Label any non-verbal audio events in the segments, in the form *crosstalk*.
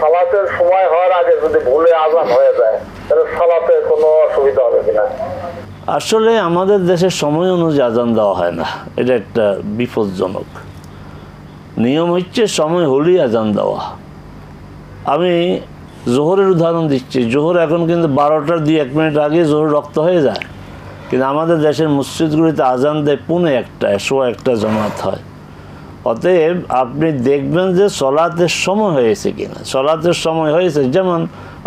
সালাতের সময় হওয়ার আগে যদি ভুলে আজান হয়ে যায়, তাহলে সালাতে কোনো অসুবিধা হবে কিনা? আসলে আমাদের দেশের সময় অনুযায়ী আজান দেওয়া হয় না। এটা একটা বিপজ্জনক। নিয়ম হচ্ছে সময় হলেই আজান দেওয়া। আমি জোহরের উদাহরণ দিচ্ছি। জোহর এখন কিন্তু বারোটার দুই এক মিনিট আগে জোহর রক্ত হয়ে যায়। কিন্তু আমাদের দেশের মসজিদগুলিতে আজান দেয় পুনে একটা শো একটা জমাত হয়। অতএব আপনি দেখবেন যে সলাতের সময় হয়েছে কিনা। সলাতের সময় হয়েছে, যেমন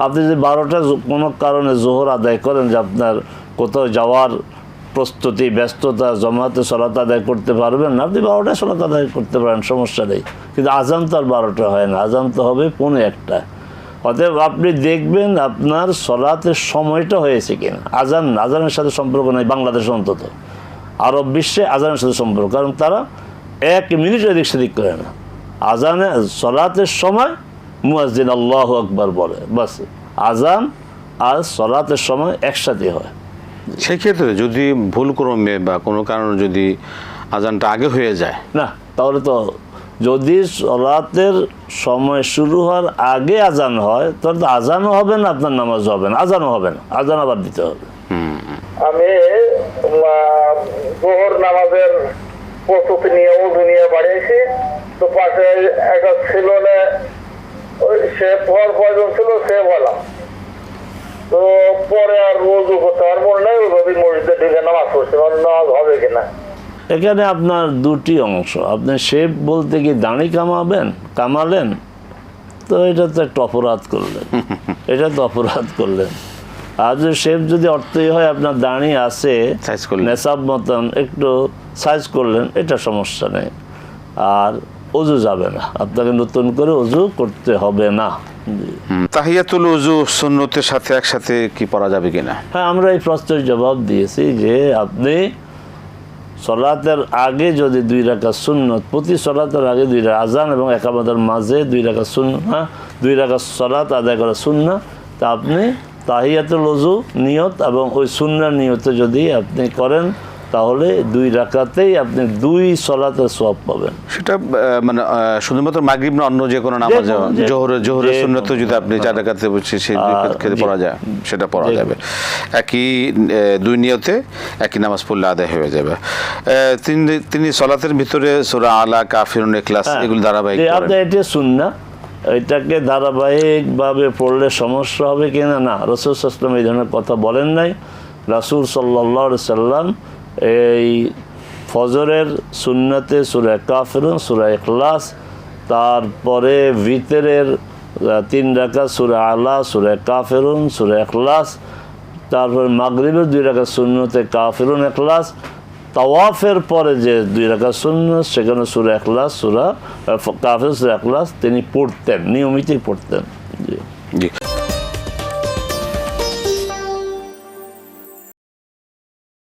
আপনি যদি বারোটা কোনো কারণে জোহর আদায় করেন যে আপনার কোথাও যাওয়ার প্রস্তুতি, ব্যস্ততা, জমাতে সলাত আদায় করতে পারবেন না, আপনি বারোটা সলাত আদায় করতে পারেন, সমস্যা নেই। কিন্তু আজান তো আর বারোটা হয় না আজান তো হবে পৌনে একটা। অতএব আপনি দেখবেন আপনার সলাতের সময়টা হয়েছে কিনা। আজান আজানের সাথে সম্পর্ক নেই বাংলাদেশ অন্তত। আরব বিশ্বে আজানের সাথে সম্পর্ক, কারণ তারা এক মিনিট এদিক সেদিক করে না। আজানে সলাতের সময় মুয়াজ্জিন আল্লাহ আকবার বলে। বাস আজান আর সলাতের সময় একসাথে হয়। সেক্ষেত্রে যদি ভুল ক্রমে বা কোনো কারণে যদি আজানটা আগে হয়ে যায়। না তাহলে তো যদি সলাতের সময় শুরু হওয়ার আগে আজান হয় তাহলে তো আজানও হবে না আপনার নামাজ হবে না। আজানও হবে না আজান আবার দিতে হবে। আমি জোহর নামাজের প্রস্তুতি নিয়ে উঠু নিয়ে বাড়িয়েছি। তো পাশে একটা ছিল না ওই সে পর প্রয়োজন ছিল সে বললাম। তো পরে আর রোজু করতে আর মনে নেই ওইভাবে মসজিদে ঢুকে নামাজ পড়ছে নামাজ হবে কিনা। এখানে আপনার দুটি অংশ আপনি শেপ বলতে কি দাঁড়ি কামাবেন কামালেন? তো এটা তো একটা অপরাধ করলেন। *laughs* এটা তো অপরাধ করলেন। যদি শেপ যদি অর্থই হয় আপনার দাঁড়ি আছে। নেশাব মতন একটু সাইজ করলেন এটা সমস্যা নেই। আর অজু যাবে না। আপনাকে নতুন করে অজু করতে হবে না। তাহিয়াতুল উজু সুন্নতের সাথে একসাথে কি পড়া যাবে কিনা? হ্যাঁ আমরা এই প্রশ্নের জবাব দিয়েছি যে আপনি সলাতের আগে যদি দুই রাখা সুন্নত প্রতি সলাতের আগে দুই রাখা আজান এবং একাবাদের মাঝে দুই রাখা শূন্য হ্যাঁ দুই রাখা সলাত আদায় করা শূন্য তা আপনি তাহিয়াতুল অজু নিয়ত এবং ওই শূন্য নিয়তে যদি আপনি করেন তাহলে দুই রাকাতেই আপনি দুই সলাতের সব পাবেন। সেটা মানে শুধুমাত্র মাগরিব না অন্য যে কোনো নামাজ জোহরে জোহরের সুন্নত যদি আপনি চার রাকাতে বসে সেই দুই ক্ষেত্রে পড়া যায় সেটা পড়া যাবে। একই দুই নিয়তে একই নামাজ পড়লে আদায় হয়ে যাবে। তিনি তিনি সলাতের ভিতরে সোরা আলা কাফিরুন এখলাস হ্যাঁ। এগুলো ধারাবাহিক আপনি এটা শুননা এটাকে ধারাবাহিকভাবে পড়লে সমস্যা হবে কিনা না? না, রসুল সাল্লাম এই ধরনের কথা বলেন নাই। রাসুল সাল্লাহ সাল্লাম এই ফজরের সুন্নাতে সুরা কাফিরুন, সুরা এখলাস তারপরে ভিতরের তিন রাখা সুরা আলা, সুরা কাফেরুন, সুরা এখলাস তারপরে মাগরিবের দুই রাখা শূন্যতে কাফিরুন এখলাস তাওয়াফের পরে যে দুই রাখা শূন্য সেখানে সুরা একলাস সুরা কাফের সুরা একলাস তিনি পড়তেন, নিয়মিতই পড়তেন। জি। জি।